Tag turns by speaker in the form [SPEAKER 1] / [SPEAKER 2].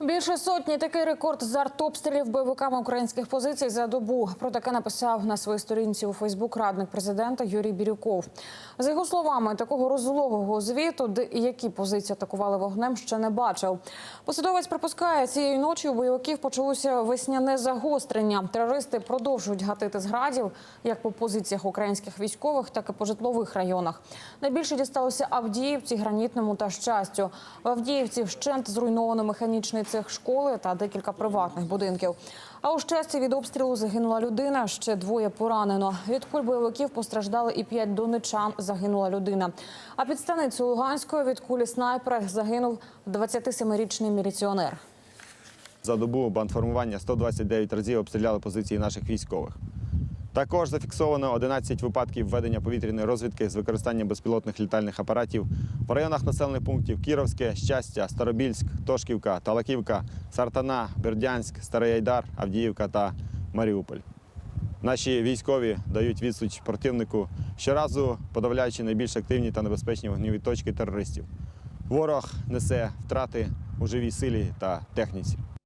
[SPEAKER 1] Більше сотні такий рекорд з артобстрілів бойовиками українських позицій за добу. Про таке написав на своїй сторінці у Фейсбук радник президента Юрій Бірюков. За його словами, такого розлогого звіту, де які позиції атакували вогнем, ще не бачив. Посадовець припускає, цієї ночі у бойовиків почалося весняне загострення. Терористи продовжують гатити з градів як по позиціях українських військових, так і по житлових районах. Найбільше дісталося Авдіївці, Гранітному та Щастю. В Авдіївці вщент зруйновано механічний цех школи та декілька приватних будинків. А у щасті від обстрілу загинула людина, ще двоє поранено. Від куль бойовиків постраждали і п'ять донечан. Загинула людина. А під станицею Луганської від кулі снайпера загинув 27-річний міліціонер.
[SPEAKER 2] За добу бандформування 129 разів обстріляли позиції наших військових. Також зафіксовано 11 випадків введення повітряної розвідки з використанням безпілотних літальних апаратів в районах населених пунктів Кіровське, Щастя, Старобільськ, Тошківка, Талаківка, Сартана, Бердянськ, Старий Айдар, Авдіївка та Маріуполь. Наші військові дають відсуч противнику, щоразу подавляючи найбільш активні та небезпечні вогневі точки терористів. Ворог несе втрати у живій силі та техніці.